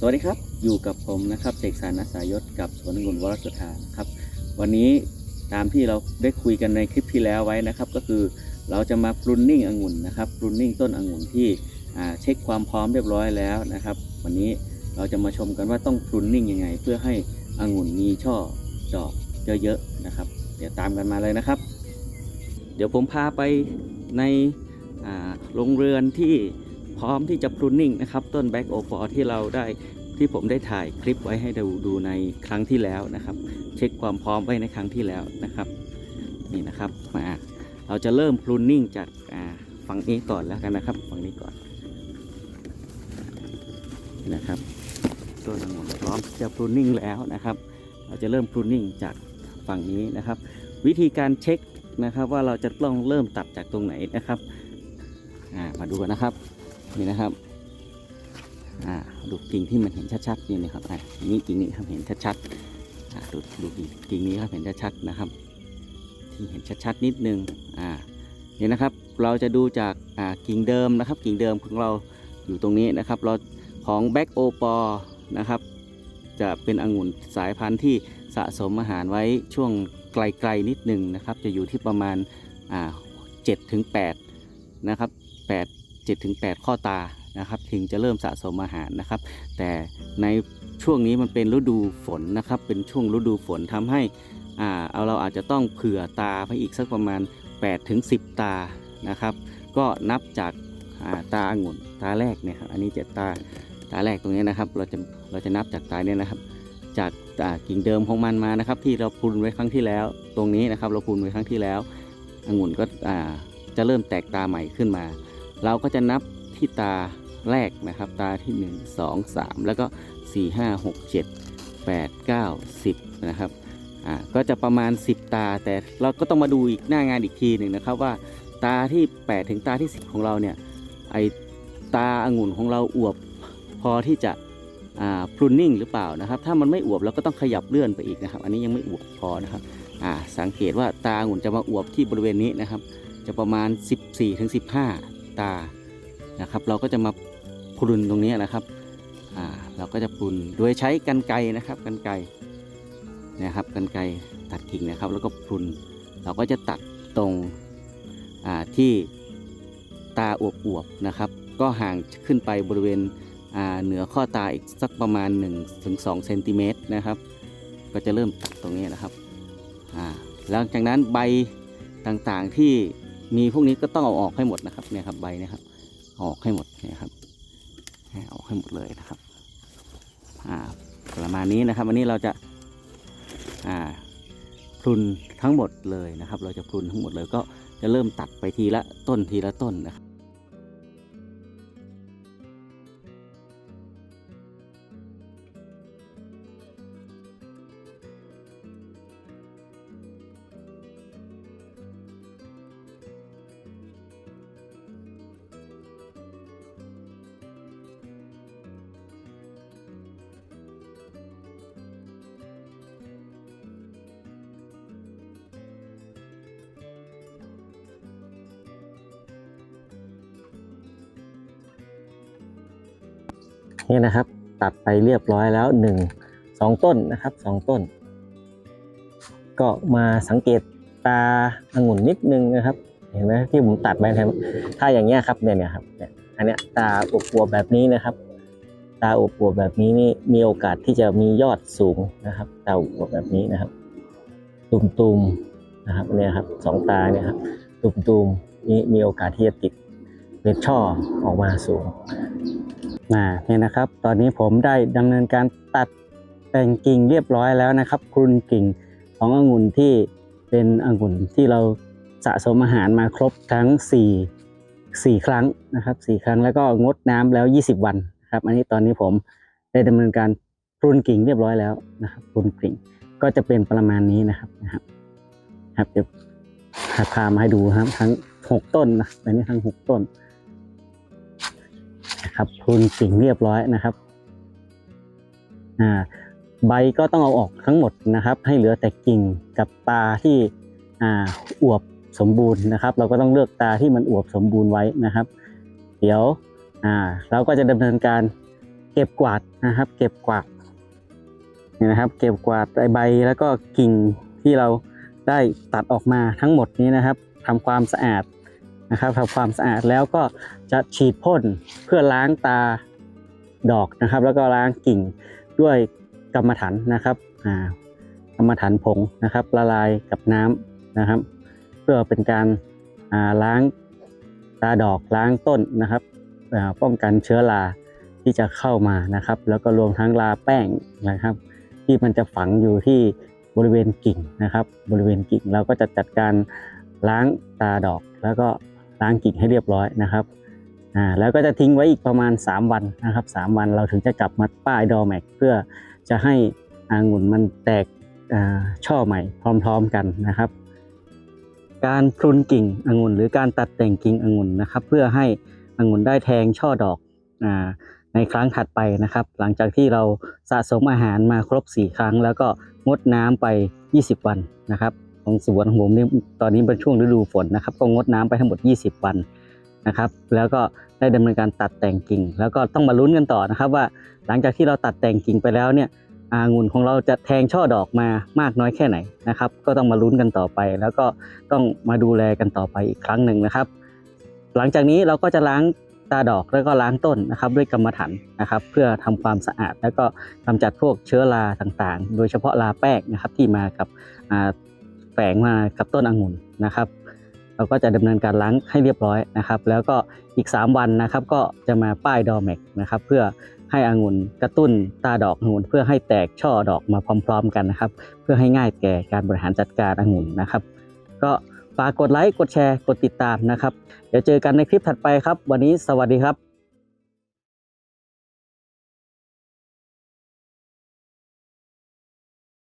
สวัสดีครับ อยู่กับผมนะครับเสกสรรอาสายศกับสวนองุ่นวรสุธาครับ วันนี้ตามที่เราได้คุยกันในคลิปที่แล้วไว้นะครับ ก็คือเราจะมาปรุนนิ่งองุ่นนะครับปรุนนิ่งต้นองุ่นที่เช็คความพร้อมเรียบร้อยแล้วนะครับ วันนี้เราจะมาชมกันว่าต้องปรุนนิ่งยังไง เพื่อให้องุ่นมีช่อดอกเยอะๆนะครับ เดี๋ยวตามกันมาเลยนะครับ เดี๋ยวผมพาไปในโรงเรือนที่ พร้อมที่จะปรุนนิ่งนะครับต้นแบ็กโอปอที่เราได้ที่ผมได้ถ่ายคลิปไว้ให้ดูดูในครั้งที่แล้วนะครับ เช็คความพร้อมไว้ในครั้งที่แล้วนะครับนี่นะครับมาเราจะเริ่มปรุนนิ่งจากฝั่งนี้ก่อนแล้วกันนะครับฝั่งนี้ก่อนนะครับต้นองุ่นพร้อมจะปรุนนิ่งแล้วนะครับ เราจะเริ่มปรุนนิ่งจากฝั่งนี้นะครับ วิธีการเช็คนะครับว่าเราจะต้องเริ่มตัดจากตรงไหนนะครับมาดูกันนะครับ นี่นะครับอ่าดูกิ่งที่มันเห็นชัดๆนี่นะครับอ่านี่กิ่งนี้ครับเห็นชัดๆอ่าดูดูกิ่งนี้ครับเห็นชัดๆนะครับ ที่เห็นชัดๆนิดนึงอ่านี่นะครับเราจะดูจากอ่ากิ่งเดิมนะครับ กิ่งเดิมของเราอยู่ตรงนี้นะครับ เราของแบ็กโอปอนะครับ จะเป็นองุ่นสายพันธุ์ที่สะสมอาหารไว้ช่วงไกลๆนิดหนึ่งนะครับ จะอยู่ที่ประมาณเจ็ดถึงแปดนะครับแปด เจ็ดถึงแปดข้อตานะครับถึงจะเริ่มสะสมอาหารนะครับ แต่ในช่วงนี้มันเป็นฤดูฝนนะครับ เป็นช่วงฤดูฝนทำให้อ่าเอาเราอาจจะต้องเผื่อตาไปอีกสักประมาณ8ถึง10 ตานะครับ ก็นับจากอ่าตาองุ่นตาแรกเนี่ยครับอันนี้จะตาตาแรกตรงนี้นะครับ เราจะเราจะนับจากตาเนี่ยนะครับ จากกิ่งเดิมของมันมานะครับ ที่เราพูนไว้ครั้งที่แล้ว ตรงนี้นะครับ เราพูนไว้ครั้งที่แล้วองุ่นก็จะเริ่มแตกตาใหม่ขึ้นมา เราก็จะนับที่ตาแรกนะครับ ตาที่ 1 2 3 แล้วก็ 4 5 6 7 8 9 10 นะครับอ่าก็จะประมาณ 10 ตา แต่เราก็ต้องมาดูอีกหน้างานอีกทีหนึ่งนะครับว่าตาที่ 8 ถึงตาที่ 10 ของเราเนี่ยไอตาองุ่นของเราอวบพอที่จะอ่าพรุนนิ่งหรือเปล่านะครับ ถ้ามันไม่อวบเราก็ต้องขยับเลื่อนไปอีกนะครับ อันนี้ยังไม่อวบพอนะครับอ่าสังเกตว่าตาองุ่นจะมาอวบที่บริเวณนี้นะครับ จะประมาณ 14ถึง15 ตานะครับ เราก็จะมาพรุนตรงนี้นะครับอ่าเราก็จะพรุนโดยใช้กันไกนะครับกันไกนะครับกันไกตัดกิ่งนะครับ แล้วก็พรุนเราก็จะตัดตรงอ่าที่ตาอวบๆนะครับ ก็ห่างขึ้นไปบริเวณอ่าเหนือข้อตาอีกสักประมาณ1ถึง2เซนติเมตรนะครับ ก็จะเริ่มตัดตรงนี้นะครับอ่าหลังจากนั้นใบต่างๆที่ มีพวกนี้ก็ต้องเอาออกให้หมดนะครับเนี่ยครับใบเนะครับ ออกให้หมดเนี่ยครับให้ออกให้หมดเลยนะครับอ่าประมาณนี้นะครับ วันนี้เราจะอ่าพลุนทั้งหมดเลยนะครับ เราจะพลุนทั้งหมดเลยก็จะเริ่มตัดไปทีละต้นทีละต้นนะครับ นี่นะครับ ตัดไปเรียบร้อยแล้วหนึ่งสองต้นนะครับสองต้น ก็มาสังเกตตาองุ่นนิดนึงนะครับ เห็นไหมที่ผมตัดไปนะถ้าอย่างเงี้ยครับเนี่ยเนี่ยครับเนี่ยอันเนี้ยตาอวบแบบนี้นะครับ ตาอวบแบบนี้นี่มีโอกาสที่จะมียอดสูงนะครับ ตาอวบแบบนี้นะครับ ตุ่มๆนะครับเนี่ยครับสองตาเนี่ยครับตุ่มๆนี่มีโอกาสที่จะติดเป็นช่อออกมาสูง อ่าเนี่นะครับ ตอนนี้ผมได้ดำเนินการตัดแต่งกิ่งเรียบร้อยแล้วนะครับครุนกิ่งขององุ่นที่เป็นองุ่นที่เราสะสมอาหารมาครบทั้ง 4 4 ครั้งนะครับ4ครั้งแล้วก็งดน้ำแล้ว 20 วันนะครับ อันนี้ตอนนี้ผมได้ดำเนินการพรุนกิ่งเรียบร้อยแล้วนะครับพรุนกิ่งก็จะเป็นประมาณนี้นะครับนะครับครับเดี๋ยวพามาให้ดูครับทั้ง 6 ต้นนะอันนี้ทั้ง 6 ต้น นะครับพรุนกิ่งเรียบร้อยนะครับใบก็ต้องเอาออกทั้งหมดนะครับ ให้เหลือแต่กิ่งกับตาที่อวบสมบูรณ์นะครับ เราก็ต้องเลือกตาที่มันอวบสมบูรณ์ไว้นะครับ เดี๋ยวเราก็จะดำเนินการเก็บกวาดนะครับ เก็บกวาดนี่นะครับ เก็บกวาดใบใบแล้วก็กิ่งที่เราได้ตัดออกมาทั้งหมดนี้นะครับทำความสะอาด นะครับทำความสะอาดแล้วก็จะฉีดพ่นเพื่อล้างตาดอกนะครับ แล้วก็ล้างกิ่งด้วยกรรมฐานนะครับอ่ากรรมฐานผงนะครับ ละลายกับน้ำนะครับ เพื่อเป็นการาล้างตาดอกล้างต้นนะครับป้องกันเชื้อราที่จะเข้ามานะครับ แล้วก็รวมทั้งลาแป้งนะครับ ที่มันจะฝังอยู่ที่บริเวณกิ่งนะครับ บริเวณกิ่งเราก็จะจัดการล้างตาดอกแล้วก็ ล้างกิ่งให้เรียบร้อยนะครับอ่าแล้วก็จะทิ้งไว้อีกประมาณ 3 วันนะครับ 3 วันเราถึงจะกลับมาป้ายดอแม็กเพื่อจะให้อางุ่นมันแตกช่อใหม่พร้อมๆกันนะครับ การพรุนกิ่งองุ่นหรือการตัดแต่งกิ่งองุ่นนะครับ เพื่อให้องุ่นได้แทงช่อดอกอในครั้งถัดไปนะครับ หลังจากที่เราสะสมอาหารมาครบ 4 ครั้ง แล้วก็งดน้ำไป 20 วันนะครับ ของสวนของผมนี่ตอนนี้เป็นช่วงฤดูฝนนะครับ ก็งดน้ำไปทั้งหมด 20 วันนะครับ แล้วก็ได้ดำเนินการตัดแต่งกิ่ง แล้วก็ต้องมาลุ้นกันต่อนะครับ ว่าหลังจากที่เราตัดแต่งกิ่งไปแล้วเนี่ยองุ่นของเราจะแทงช่อดอกมามากน้อยแค่ไหนนะครับ ก็ต้องมาลุ้นกันต่อไป แล้วก็ต้องมาดูแลกันต่อไปอีกครั้งหนึ่งนะครับ หลังจากนี้เราก็จะล้างตาดอกแล้วก็ล้างต้นนะครับด้วยกรรมฐานนะครับ เพื่อทำความสะอาดแล้วก็กำจัดพวกเชื้อราต่างๆ โดยเฉพาะราแป้งนะครับที่มากับ แฝงมากับต้นองุ่นนะครับ เราก็จะดำเนินการล้างให้เรียบร้อยนะครับ แล้วก็อีก 3 วันนะครับ ก็จะมาป้ายดอแม็กนะครับ เพื่อให้องุ่นกระตุ้นตาดอกองุ่นเพื่อให้แตกช่อดอกมาพร้อม ๆ กันนะครับ เพื่อให้ง่ายแก่การบริหารจัดการองุ่นนะครับ ก็ฝากกดไลค์กดแชร์กดติดตามนะครับ เดี๋ยวเจอกันในคลิปถัดไปครับ วันนี้สวัสดีครับ